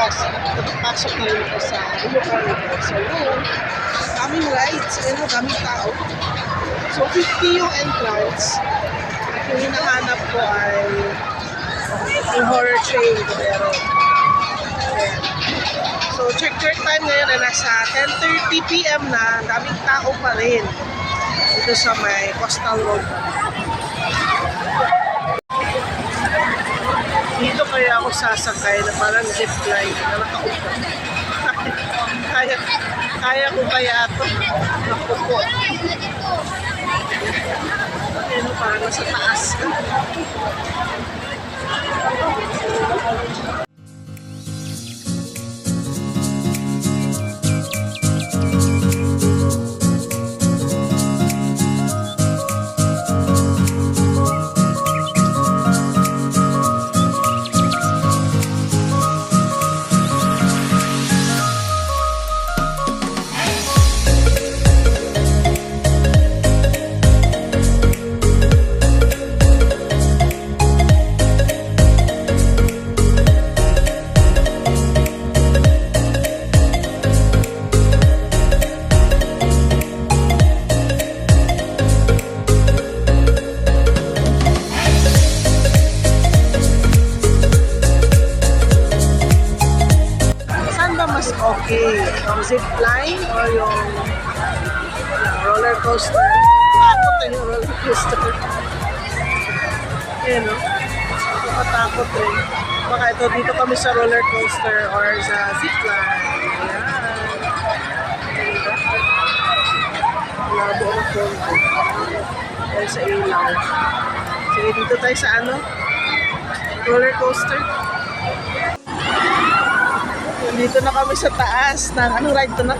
wakas, nakapasok na rin ako sa. So, yun, daming rides, ano, daming tao. So, 50 yung entrance. At yung hinahanap ko ay yung horror train. Pero. So, check check time ngayon ay nasa 10.30 p.m. na. Daming tao pa rin. Dito sa may Coastal Road. Dito kaya ako sasakay na parang zipline na nakaupo. kaya, kaya ko kaya ito. Nakupo. Ano, parang nasa taas. Mas okay? Yung zip line or yung roller coaster? Takot eh yung roller coaster. Yan o. Nakatakot eh. Baka ito dito kami sa roller coaster or sa zip line. Ayan. Labo ang konti. Dahil sa ilaw. Sige, dito tayo sa ano? Roller coaster. Dito na kami sa taas ng anong ride to na?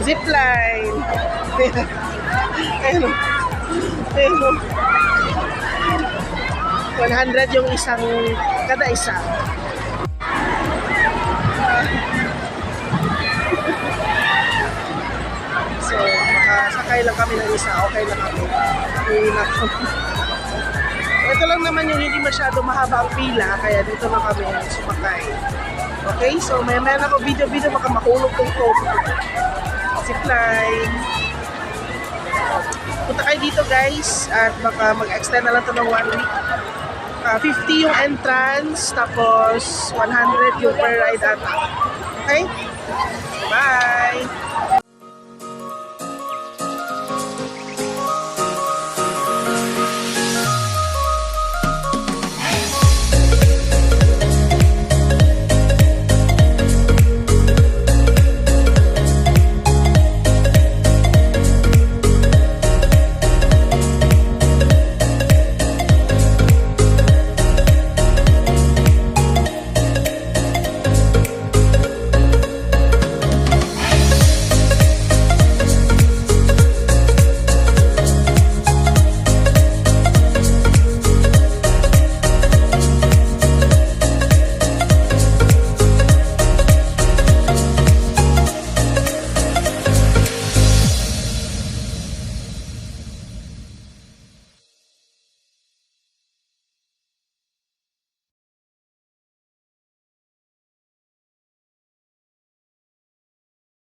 Zipline. Ayun. o. Ayun. o. 100 yung isang kada isa. So, makasakay lang kami ng isa. Okay lang kami. Uwi na ako. Ito lang naman yung hindi masyado mahaba ang pila, kaya dito na kami sumakay. Okay, so may meron ako video-video, baka mahulog tong phone. Zipline. Punta kayo dito guys, at baka mag-extend na lang to ng one week. Ah, 50 yung entrance, tapos 100 yung per ride ata. Okay?